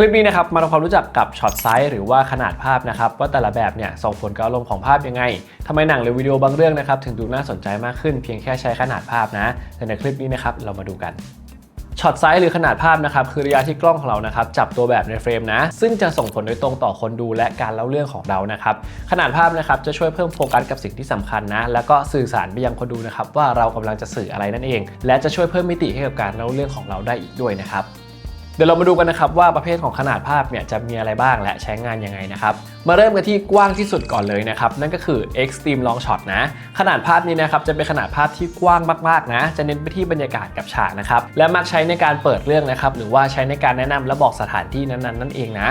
คลิปนี้นะครับมาทำความรู้จักกับช็อตไซส์หรือว่าขนาดภาพนะครับว่าแต่ละแบบเนี่ยส่งผลกับอารมณ์ของภาพยังไงทำไมหนังหรือวิดีโอบางเรื่องนะครับถึงดูน่าสนใจมากขึ้นเพียงแค่ใช้ขนาดภาพนะแต่ในคลิปนี้นะครับเรามาดูกันช็อตไซส์หรือขนาดภาพนะครับคือระยะที่กล้องของเรานะครับจับตัวแบบในเฟรมนะ ซึ่งจะส่งผลโดยตรงต่อคนดูและการเล่าเรื่องของเรานะครับขนาดภาพนะครับจะช่วยเพิ่มโฟกัสกับสิ่งที่สำคัญนะ แล้วก็สื่อสารไปยังคนดูนะครับว่าเรากำลังจะสื่ออะไรนั่นเอง และจะช่วยเพิ่มมิติให้กับการเล่าเรื่องของเราได้อีกด้วยนะครับ เดี๋ยวเรามาดูกันนะครับว่าประเภทของขนาดภาพเนี่ยจะมีอะไรบ้างและใช้งานยังไงนะครับ มาเริ่มกันที่กว้างที่สุดก่อนเลยนะครับ นั่นก็คือ Extreme Long Shot นะ ขนาดภาพนี้นะครับจะเป็นขนาดภาพที่กว้างมากๆนะ จะเน้นไปที่บรรยากาศกับฉากนะครับ และมักใช้ในการเปิดเรื่องนะครับ หรือว่าใช้ในการแนะนำและบอกสถานที่นั้นๆนั่นเองนะ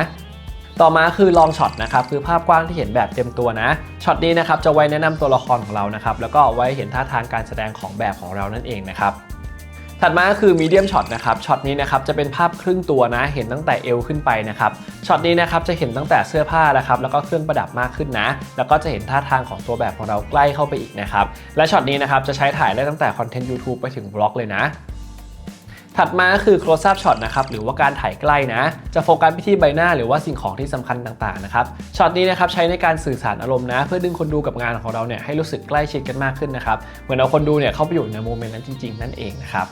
ต่อมาคือลองช็อตนะครับคือภาพกว้างที่เห็นแบบเต็มตัวนะช็อตนี้นะครับจะไว้แนะนำตัวละครของเรานะครับแล้วก็ไว้เห็นท่าทางการแสดงของแบบของเรานั่นเองนะครับ ถัดมาก็คือมีเดียมช็อตนะครับช็อตนี้นะครับจะเป็นภาพครึ่งตัวนะ เห็นตั้งแต่เอวขึ้นไปนะครับช็อตนี้นะครับจะเห็นตั้งแต่เสื้อผ้านะครับแล้วก็เครื่องประดับมากขึ้นนะ แล้วก็จะเห็นท่าทางของตัวแบบของเราใกล้เข้าไปอีกนะครับและช็อตนี้นะครับจะใช้ถ่ายได้ตั้งแต่คอนเทนต์ YouTube ไปถึงบล็อกเลยนะถัดมาคือ close up shot นะครับหรือว่าการถ่ายใกล้นะ จะโฟกัสไปที่ใบหน้าหรือว่าสิ่งของที่สำคัญต่างๆนะครับช็อตนี้นะครับใช้ในการสื่อสารอารมณ์นะ เพื่อดึงคนดูกับงานของเราเนี่ยให้รู้สึกใกล้ชิดกันมากขึ้นนะครับเหมือนเอาคนดูเนี่ยเข้าไปอยู่ในโมเมนต์นั้นจริงๆ นั่นเองนะครับ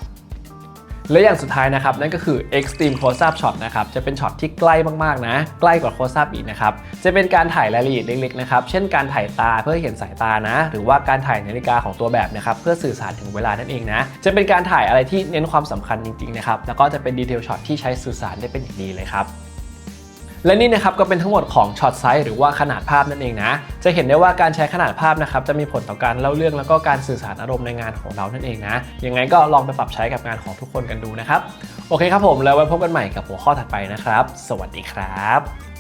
และอย่างสุดท้ายนะครับนั่นก็คือ extreme close up shot นะครับจะเป็นช็อตที่ใกล้มากๆนะใกล้กว่า close up อีกนะครับจะเป็นการถ่ายรายละเอียดเล็กๆนะครับเช่นการถ่ายตาเพื่อเห็นสายตานะ หรือว่าการถ่ายนาฬิกาของตัวแบบนะครับเพื่อสื่อสารถึงเวลานั่นเองนะจะเป็นการถ่ายอะไรที่เน้นความสำคัญจริงๆนะครับแล้วก็จะเป็นดีเทลช็อตที่ใช้สื่อสารได้เป็นอย่างดีเลยครับ และนี่นะครับก็เป็นทั้งหมดของช็อตไซส์หรือว่าขนาดภาพนั่นเองนะ จะเห็นได้ว่าการใช้ขนาดภาพนะครับจะมีผลต่อการเล่าเรื่องแล้วก็การสื่อสารอารมณ์ในงานของเรานั่นเองนะยังไงก็ลองไปปรับใช้กับงานของทุกคนกันดูนะครับ โอเคครับผมแล้วไว้พบกันใหม่กับหัวข้อถัดไปนะครับ สวัสดีครับ